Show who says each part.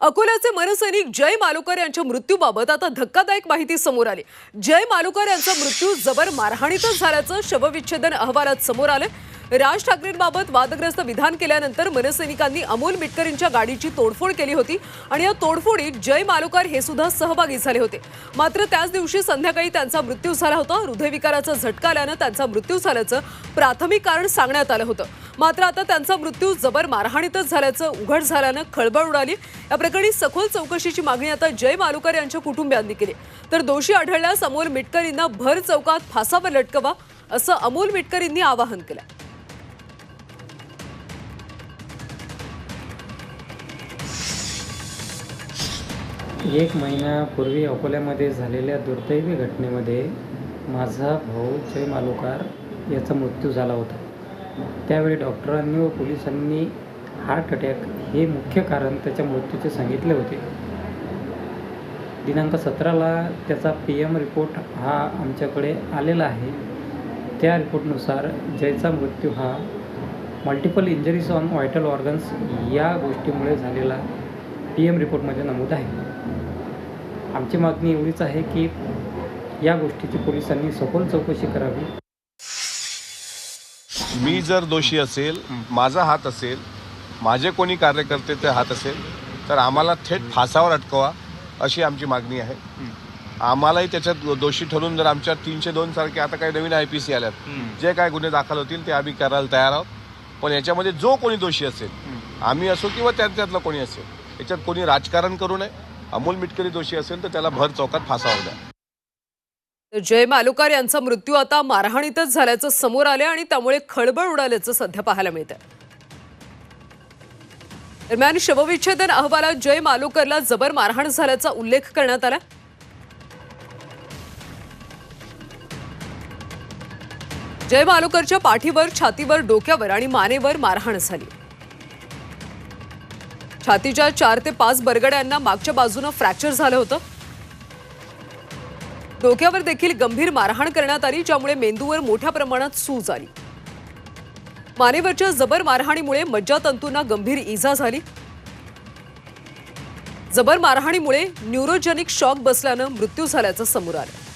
Speaker 1: अकोल्याचे मनसैनिक जय मालुकर यांच्या मृत्यूबाबत आता धक्कादायक माहिती समोर आली. जय मालुकर यांचा मृत्यू जबर मारहाणीतच झाल्याचं शवविच्छेदन अहवालात समोर आलं राज ठाकरेंबाबत वादग्रस्त विधान केल्यानंतर मनसैनिकांनी अमोल मिटकरींच्या गाडीची तोडफोड केली होती आणि या तोडफोडीत जय मालुकर हे सुद्धा सहभागी झाले होते. मात्र त्याच दिवशी संध्याकाळी त्यांचा मृत्यू झाला होता. हृदयविकाराचा झटका आल्यानं त्यांचा मृत्यू झाल्याचं प्राथमिक कारण सांगण्यात आलं होतं. मात्र आता त्यांचा मृत्यू जबर मारहाणीतच झाल्याचं उघड झाल्यानं खळबळ उडाली. या प्रकरणी सखोल चौकशीची मागणी आता जय मालुकर यांच्या कुटुंबियांनी केली. तर दोषी आढळल्यास अमोल मिटकरींना भर चौकात फासावर लटकवा असं अमोल मिटकरींनी आवाहन केलं.
Speaker 2: एक महिन्यापूर्वी अकोल्यामध्ये झालेल्या दुर्दैवी घटनेमध्ये माझा भाऊ जय मालोकार याचा मृत्यू झाला होता. त्यावेळी डॉक्टरांनी व पोलिसांनी हार्ट अटॅक हे मुख्य कारण त्याच्या मृत्यूचे सांगितले होते. दिनांक सतराला त्याचा पी एम रिपोर्ट हा आमच्याकडे आलेला आहे. त्या रिपोर्टनुसार जयचा मृत्यू हा multiple injuries on vital organs या गोष्टीमुळे झालेला पी एम रिपोर्टमध्ये नमूद आहे. आमची मागणी एवढीच आहे की या गोष्टीची पोलिसांनी सखोल चौकशी करावी.
Speaker 3: मी जर दोषी असेल माझा हात असेल माझे कोणी कार्यकर्ते ते हात असेल तर आम्हाला थेट फासावर अटकवा अशी आमची मागणी आहे. आम्हालाही त्याच्यात दोषी ठरून जर आमच्या तीनशे दोन सारखे आता काही नवीन आय पी सी आल्यात जे काय गुन्हे दाखल होतील ते आम्ही करायला तयार आहोत. पण याच्यामध्ये जो कोणी दोषी असेल आम्ही असो किंवा त्यातला कोणी असेल याच्यात कोणी राजकारण करू नये. अमोल मिटकरी दोषी असेल तर त्याला भर चौकात फासावं द्या.
Speaker 1: तर जय मालुकार यांचा मृत्यू आता मारहाणीतच झाल्याचं समोर आले आणि त्यामुळे खळबळ उडाल्याचं सध्या पाहायला मिळत दरम्यान शवविच्छेदन अहवालात जय मालुकरला जबर मारहाण झाल्याचा उल्लेख करण्यात आला. जय मालुकरच्या पाठीवर छातीवर डोक्यावर आणि मानेवर मारहाण झाली. छातीच्या चार ते पाच बरगड्यांना मागच्या बाजूनं फ्रॅक्चर झालं होतं. डोक्यावर देखील गंभीर मारहाण करण्यात आली ज्यामुळे मेंदूवर मोठ्या प्रमाणात सूज आली. मानेवरच्या जबर मारहाणीमुळे मज्जातंतूंना गंभीर इजा झाली. जबर मारहाणीमुळे न्यूरोजेनिक शॉक बसल्यानं मृत्यू झाल्याचं समोर आलं.